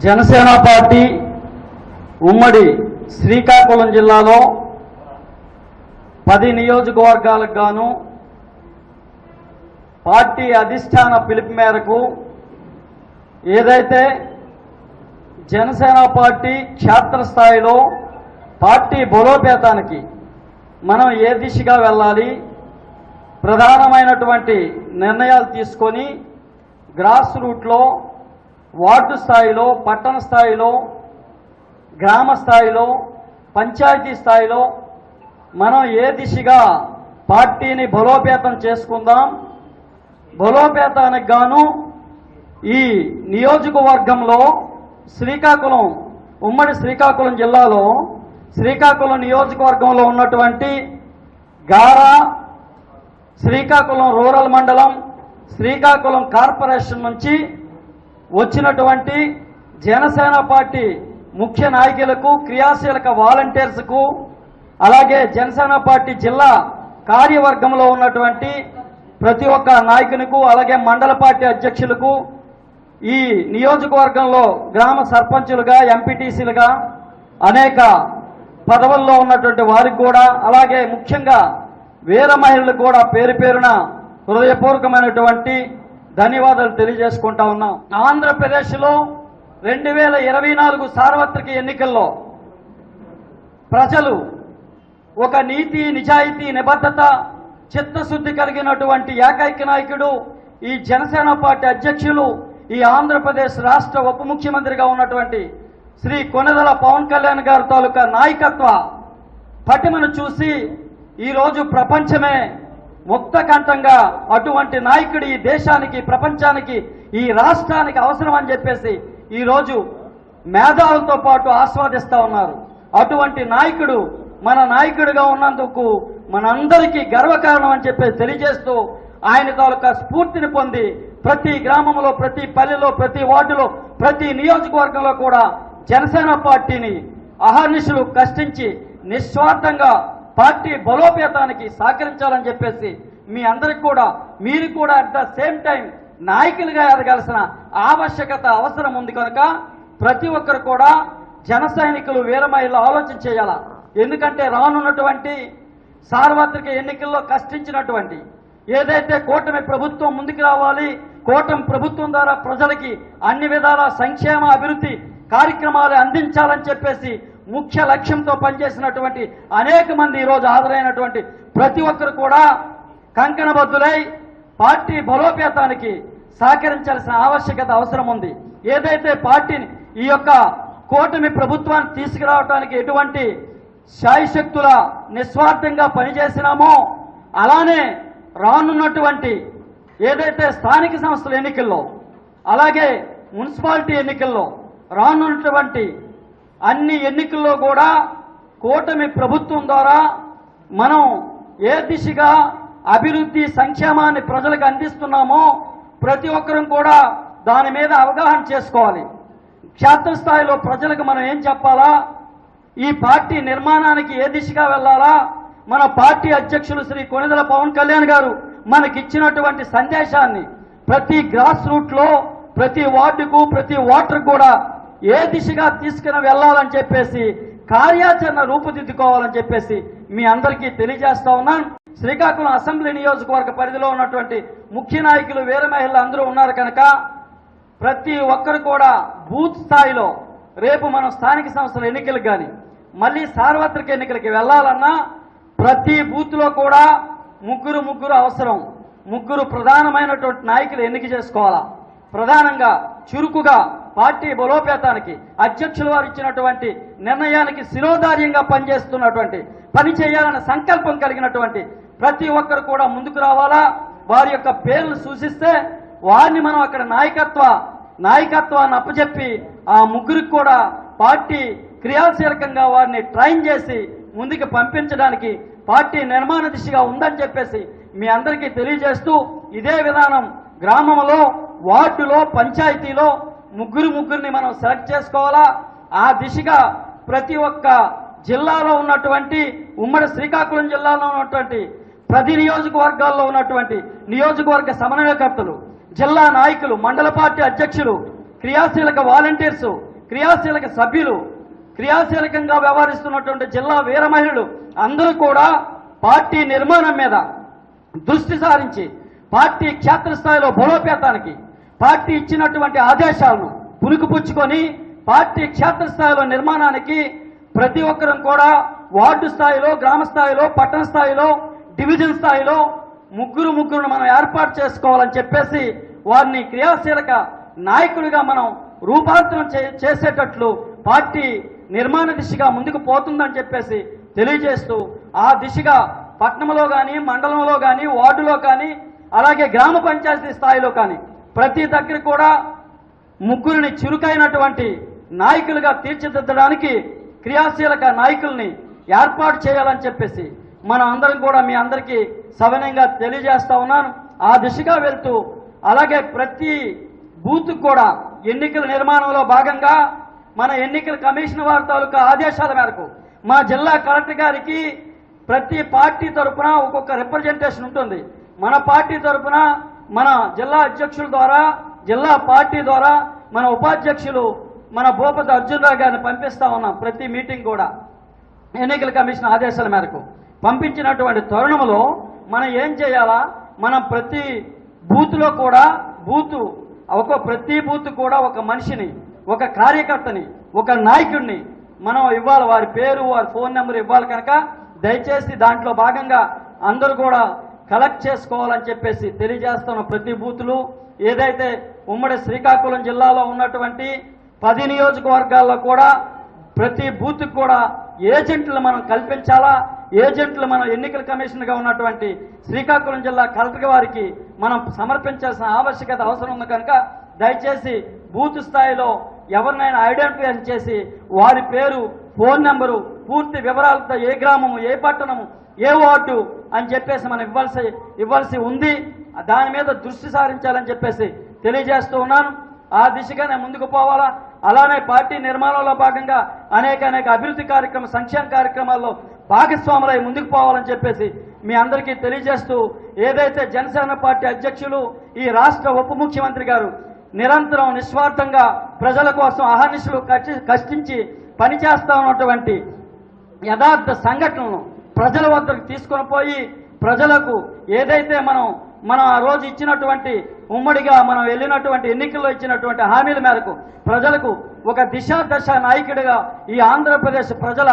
Janasena party ఉమ్మడి శ్రీకాకుళం జిల్లాలో పది నియోజకవర్గాలకు గాను పార్టీ అధిష్టాన పిలుపు మేరకు ఏదైతే జనసేన పార్టీ క్షేత్రస్థాయిలో పార్టీ బలోపేతానికి మనం ఏ దిశగా వెళ్ళాలి ప్రధానమైనటువంటి నిర్ణయాలు తీసుకొని గ్రాస్ రూట్లో వార్డు స్థాయిలో పట్టణ స్థాయిలో గ్రామ స్థాయిలో పంచాయతీ స్థాయిలో మనం ఏ దిశగా పార్టీని బలోపేతం చేసుకుందాం బలోపేతానికి గాను ఈ నియోజకవర్గంలో శ్రీకాకుళం ఉమ్మడి శ్రీకాకుళం జిల్లాలో శ్రీకాకుళం నియోజకవర్గంలో ఉన్నటువంటి గారా శ్రీకాకుళం రూరల్ మండలం శ్రీకాకుళం కార్పొరేషన్ నుంచి వచ్చినటువంటి జనసేన పార్టీ ముఖ్య నాయకులకు క్రియాశీలక వాలంటీర్స్కు అలాగే జనసేన పార్టీ జిల్లా కార్యవర్గంలో ఉన్నటువంటి ప్రతి ఒక్క నాయకునికు అలాగే మండల పార్టీ అధ్యక్షులకు ఈ నియోజకవర్గంలో గ్రామ సర్పంచులుగా ఎంపీటీసీలుగా అనేక పదవుల్లో ఉన్నటువంటి వారికి కూడా అలాగే ముఖ్యంగా వీర మహిళలకు కూడా పేరు పేరున హృదయపూర్వకమైనటువంటి ధన్యవాదాలు తెలియజేసుకుంటా ఉన్నాం. ఆంధ్రప్రదేశ్లో రెండు వేల ఇరవై నాలుగు సార్వత్రిక ఎన్నికల్లో ప్రజలు ఒక నీతి నిజాయితీ నిబద్ధత చిత్తశుద్ధి కలిగినటువంటి ఏకైక నాయకుడు ఈ జనసేన పార్టీ అధ్యక్షులు ఈ ఆంధ్రప్రదేశ్ రాష్ట్ర ఉప ముఖ్యమంత్రిగా ఉన్నటువంటి శ్రీ కొనదల పవన్ కళ్యాణ్ గారి తాలూకా నాయకత్వ పటిమను చూసి ఈరోజు ప్రపంచమే ముక్తకంఠంగా అటువంటి నాయకుడు ఈ దేశానికి ప్రపంచానికి ఈ రాష్ట్రానికి అవసరం అని చెప్పేసి ఈరోజు మేధావులతో పాటు ఆస్వాదిస్తూ ఉన్నారు. అటువంటి నాయకుడు మన నాయకుడిగా ఉన్నందుకు మనందరికీ గర్వకారణం అని చెప్పేసి తెలియజేస్తూ ఆయన తాలూకా స్ఫూర్తిని పొంది ప్రతి గ్రామంలో ప్రతి పల్లెలో ప్రతి వార్డులో ప్రతి నియోజకవర్గంలో కూడా జనసేన పార్టీని అహర్నిశలు కష్టించి నిస్వార్థంగా పార్టీ బలోపేతానికి సహకరించాలని చెప్పేసి మీ అందరికి కూడా మీరు కూడా అట్ ద సేమ్ టైం నాయకులుగా ఎదగాల్సిన ఆవశ్యకత అవసరం ఉంది కనుక ప్రతి ఒక్కరు కూడా జన సైనికులు వీరమహిళ ఆలోచన చేయాల? ఎందుకంటే రానున్నటువంటి సార్వత్రిక ఎన్నికల్లో కష్టించినటువంటి ఏదైతే కూటమి ప్రభుత్వం ముందుకు రావాలి కూటమి ప్రభుత్వం ద్వారా ప్రజలకి అన్ని విధాల సంక్షేమ అభివృద్ధి కార్యక్రమాలు అందించాలని చెప్పేసి ముఖ్య లక్ష్యంతో పనిచేసినటువంటి అనేక మంది ఈరోజు హాజరైనటువంటి ప్రతి ఒక్కరు కూడా కంకణబద్దులై పార్టీ బలోపేతానికి సహకరించాల్సిన ఆవశ్యకత అవసరం ఉంది. ఏదైతే పార్టీని ఈ యొక్క కూటమి ప్రభుత్వాన్ని తీసుకురావడానికి ఎటువంటి శాయశక్తుల నిస్వార్థంగా పనిచేసినామో అలానే రానున్నటువంటి ఏదైతే స్థానిక సంస్థల ఎన్నికల్లో అలాగే మున్సిపాలిటీ ఎన్నికల్లో రానున్నటువంటి అన్ని ఎన్నికల్లో కూడా కూటమి ప్రభుత్వం ద్వారా మనం ఏ దిశగా అభివృద్ధి సంక్షేమాన్ని ప్రజలకు అందిస్తున్నామో ప్రతి ఒక్కరం కూడా దాని మీద అవగాహన చేసుకోవాలి. క్షేత్రస్థాయిలో ప్రజలకు మనం ఏం చెప్పాలా? ఈ పార్టీ నిర్మాణానికి ఏ దిశగా వెళ్ళాలా? మన పార్టీ అధ్యక్షులు శ్రీ కొనిదల పవన్ కళ్యాణ్ గారు మనకిచ్చినటువంటి సందేశాన్ని ప్రతి గ్రాస్ రూట్లో ప్రతి వార్డుకు ప్రతి ఓటర్ కూడా ఏ దిశగా తీసుకుని వెళ్ళాలని చెప్పేసి కార్యాచరణ రూపుదిద్దుకోవాలని చెప్పేసి మీ అందరికీ తెలియజేస్తా ఉన్నాను. శ్రీకాకుళం అసెంబ్లీ నియోజకవర్గ పరిధిలో ఉన్నటువంటి ముఖ్య నాయకులు వీర మహిళలు అందరూ ఉన్నారు కనుక ప్రతి ఒక్కరు కూడా బూత్ స్థాయిలో రేపు మనం స్థానిక సంస్థల ఎన్నికలకు కానీ మళ్ళీ సార్వత్రిక ఎన్నికలకి వెళ్ళాలన్నా ప్రతి బూత్లో కూడా ముగ్గురు ముగ్గురు అవసరం. ముగ్గురు ప్రధానమైనటువంటి నాయకులు ఎన్నిక చేసుకోవాలా. ప్రధానంగా చురుకుగా పార్టీ బలోపేతానికి అధ్యక్షుల వారు ఇచ్చినటువంటి నిర్ణయానికి శిరోధార్యంగా పనిచేస్తున్నటువంటి పని చేయాలనే సంకల్పం కలిగినటువంటి ప్రతి ఒక్కరు కూడా ముందుకు రావాలా? వారి యొక్క పేర్లు సూచిస్తే వారిని మనం అక్కడ నాయకత్వ నాయకత్వాన్ని అప్పచెప్పి ఆ ముగ్గురికి కూడా పార్టీ క్రియాశీలకంగా వారిని ట్రైన్ చేసి ముందుకు పంపించడానికి పార్టీ నిర్మాణ దిశగా ఉందని చెప్పేసి మీ అందరికీ తెలియజేస్తూ ఇదే విధానం గ్రామంలో వార్డులో పంచాయతీలో ముగ్గురు ముగ్గురిని మనం సెలెక్ట్ చేసుకోవాలా? ఆ దిశగా ప్రతి ఒక్క జిల్లాలో ఉన్నటువంటి ఉమ్మడి శ్రీకాకుళం జిల్లాలో ఉన్నటువంటి ప్రతి నియోజకవర్గాల్లో ఉన్నటువంటి నియోజకవర్గ సమన్వయకర్తలు జిల్లా నాయకులు మండల పార్టీ అధ్యక్షులు క్రియాశీలక వాలంటీర్స్ క్రియాశీలక సభ్యులు క్రియాశీలకంగా వ్యవహరిస్తున్నటువంటి జిల్లా వీర మహిళలు అందరూ కూడా పార్టీ నిర్మాణం మీద దృష్టి సారించి పార్టీ క్షేత్రస్థాయిలో బలోపేతానికి పార్టీ ఇచ్చినటువంటి ఆదేశాలను పుణుకుపుచ్చుకొని పార్టీ క్షేత్రస్థాయిలో నిర్మాణానికి ప్రతి ఒక్కరం కూడా వార్డు స్థాయిలో గ్రామ స్థాయిలో పట్టణ స్థాయిలో డివిజన్ స్థాయిలో ముగ్గురు ముగ్గురును మనం ఏర్పాటు చేసుకోవాలని చెప్పేసి వారిని క్రియాశీలక నాయకుడిగా మనం రూపాంతరం చే- చేసేటట్లు పార్టీ నిర్మాణ దిశగా ముందుకు పోతుందని చెప్పేసి తెలియజేస్తూ ఆ దిశగా పట్టణంలో కానీ మండలంలో కానీ వార్డులో కానీ అలాగే గ్రామ పంచాయతీ స్థాయిలో కానీ ప్రతి దగ్గర కూడా ముగ్గురిని చురుకైనటువంటి నాయకులుగా తీర్చిదిద్దడానికి క్రియాశీలక నాయకుల్ని ఏర్పాటు చేయాలని చెప్పేసి మనం అందరం కూడా మీ అందరికీ సవినయంగా తెలియజేస్తా ఉన్నాను. ఆ దిశగా వెళ్తూ అలాగే ప్రతి బూత్ కూడా ఎన్నికల నిర్మాణంలో భాగంగా మన ఎన్నికల కమిషన్ వారి తాలూకా ఆదేశాల మేరకు మా జిల్లా కలెక్టర్ గారికి ప్రతి పార్టీ తరపున ఒక్కొక్క రిప్రజెంటేషన్ ఉంటుంది. మన పార్టీ తరపున మన జిల్లా అధ్యక్షుల ద్వారా జిల్లా పార్టీ ద్వారా మన ఉపాధ్యక్షులు మన భూపతి అర్జునరావు గారిని పంపిస్తా ఉన్నాం ప్రతి మీటింగ్ కూడా. ఎన్నికల కమిషన్ ఆదేశాల మేరకు. పంపించినటువంటి తరుణంలో మనం ఏం చేయాలా? మనం ప్రతి బూత్లో కూడా బూతు ఒక ప్రతి బూత్ కూడా ఒక మనిషిని ఒక కార్యకర్తని ఒక నాయకుడిని మనం ఇవ్వాలి. వారి పేరు వారి ఫోన్ నెంబర్ ఇవ్వాలి కనుక దయచేసి దాంట్లో భాగంగా అందరూ కూడా కలెక్ట్ చేసుకోవాలని చెప్పేసి తెలియజేస్తున్న ప్రతి బూతులు ఏదైతే ఉమ్మడి శ్రీకాకుళం జిల్లాలో ఉన్నటువంటి పది నియోజకవర్గాల్లో కూడా ప్రతి బూత్ కూడా ఏజెంట్లు మనం కల్పించాలా? ఏజెంట్లు మనం ఎన్నికల కమిషన్గా ఉన్నటువంటి శ్రీకాకుళం జిల్లా కలెక్టర్ వారికి మనం సమర్పించాల్సిన ఆవశ్యకత అవసరం ఉంది కనుక దయచేసి బూత్ స్థాయిలో ఎవరినైనా ఐడెంటిఫై చేసి వారి పేరు ఫోన్ నెంబరు పూర్తి వివరాలతో ఏ గ్రామము ఏ పట్టణము ఏ వార్డు అని చెప్పేసి మనం ఇవ్వాల్సి ఇవ్వాల్సి ఉంది. దాని మీద దృష్టి సారించాలని చెప్పేసి తెలియజేస్తూ ఉన్నాను. ఆ దిశగానే ముందుకు పోవాలా? అలానే పార్టీ నిర్మాణంలో భాగంగా అనేక అనేక అభివృద్ధి కార్యక్రమ సంక్షేమ కార్యక్రమాల్లో భాగస్వాములై ముందుకు పోవాలని చెప్పేసి మీ అందరికీ తెలియజేస్తూ ఏదైతే జనసేన పార్టీ అధ్యక్షులు ఈ రాష్ట్ర ఉప ముఖ్యమంత్రి గారు నిరంతరం నిస్వార్థంగా ప్రజల కోసం అహర్నిశలు కష్టించి పనిచేస్తా ఉన్నటువంటి యథార్థ సంఘటనలను ప్రజల వద్దకు తీసుకొని పోయి ప్రజలకు ఏదైతే మనం మనం ఆ రోజు ఇచ్చినటువంటి ఉమ్మడిగా మనం వెళ్ళినటువంటి ఎన్నికల్లో ఇచ్చినటువంటి హామీల మేరకు ప్రజలకు ఒక దిశాదశ నాయకుడిగా ఈ ఆంధ్రప్రదేశ్ ప్రజల